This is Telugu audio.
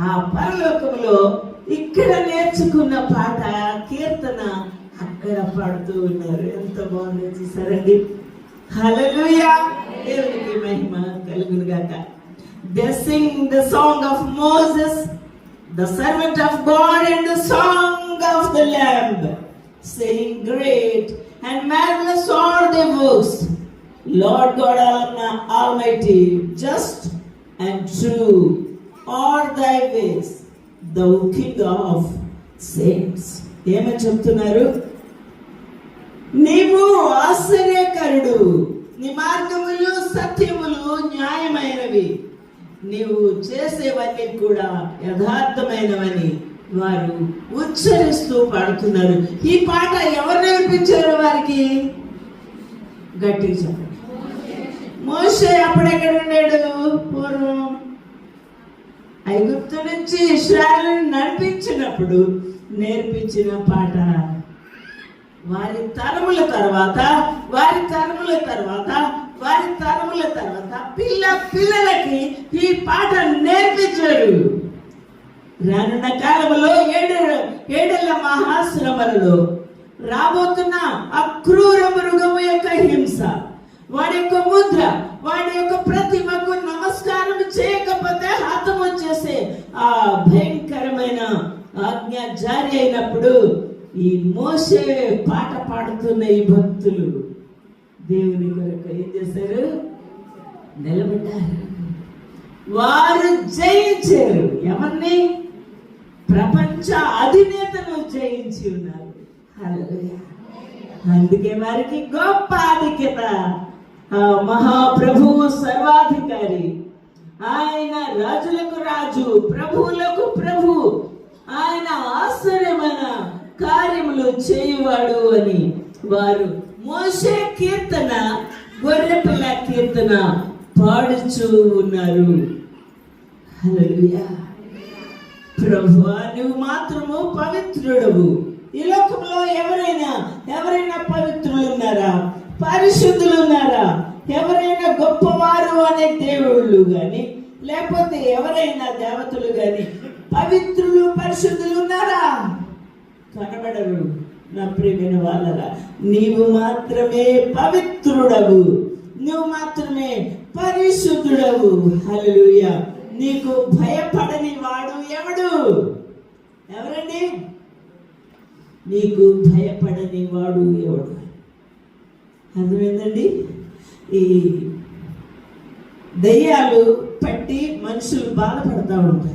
ఆ పరలోకములో ఇక్కడ నేర్చుకున్న పాట కీర్తన అక్కడ పాడుతూ ఉన్నారు ఎంత బాగుందో చూసారండి హల్లెలూయా దేవునికి మహిమ కలుగును గాక they sing the song of Moses the servant of God and the song of the lamb saying great and marvelous are thy works Lord God Alma- Almighty, just and are thy ways ways, king of saints ఏమని చెప్తున్నారు? నీవు ఆశ్చర్యకరుడు. నీ మార్గములు సత్యములు న్యాయమైనవి. నీవు చేసేవన్నీ కూడా యథార్థమైనవని వారు ఉచ్చరిస్తూ పాడుతున్నారు. ఈ పాట ఎవరు నేర్పించారు వారికి? గట్టిగా చెప్పండి. మోసే అప్పుడు ఎక్కడ ఉన్నాడు? ఐగుప్తు నుంచి ఇస్రాయల్ నడిపించినప్పుడు నేర్పించిన పాట. వారి తరముల తర్వాత వారి తరముల తర్వాత వారి తరముల తర్వాత పిల్ల పిల్లలకి ఈ పాట నేర్పించారు రానున్న కాలంలో ఏడు ఏడేళ్ళ మహాశ్రమలలో రాబోతున్న అక్రూర మృగము యొక్క హింస. ఆ భయంకరమైన ఆజ్ఞ జారీ అయినప్పుడు ఈ మోసే పాట పాడుతున్న ఈ భక్తులు దేవుని కొరకు ఏం చేశారు? నిలబడ్డారు. వారు జయించారు. ఎవరిని? ప్రపంచ అధినేతను జయించి ఉన్నారు. అందుకే వారికి గొప్ప ఆధిక్యత. ఆ మహాప్రభువు సర్వాధికారి ఆయన రాజులకు రాజు ప్రభువులకు ప్రభు. ఆయన ఆశ్చర్యమైన కార్యములు చేయువాడు అని వారు మోసే కీర్తన గొర్రెపిల్ల కీర్తన పాడుచూ ఉన్నారు. ప్రభు ప్రభువా నువ్వు మాత్రము పవిత్రుడవు. ఈ లోకంలో ఎవరైనా ఎవరైనా పవిత్రులు ఉన్నారా పరిశుద్ధులు ఉన్నారా ఎవరైనా గొప్ప అనే దేవుళ్ళు కానీ లేకపోతే ఎవరైనా దేవతలు కానీ పవిత్రులు పరిశుద్ధులు ఉన్నారా? కనబడరు నా ప్రేమైన వాళ్ళరా. నీవు మాత్రమే పవిత్రుడవు. నువ్వు మాత్రమే పరిశుద్ధుడవు. హలోయ నీకు భయపడని వాడు ఎవడు? ఎవరండి? నీకు భయపడని వాడు ఎవడు? అర్థమైందండి? ఈ దయ్యాలు పట్టి మనుషులు బాధపడతా ఉంటారు.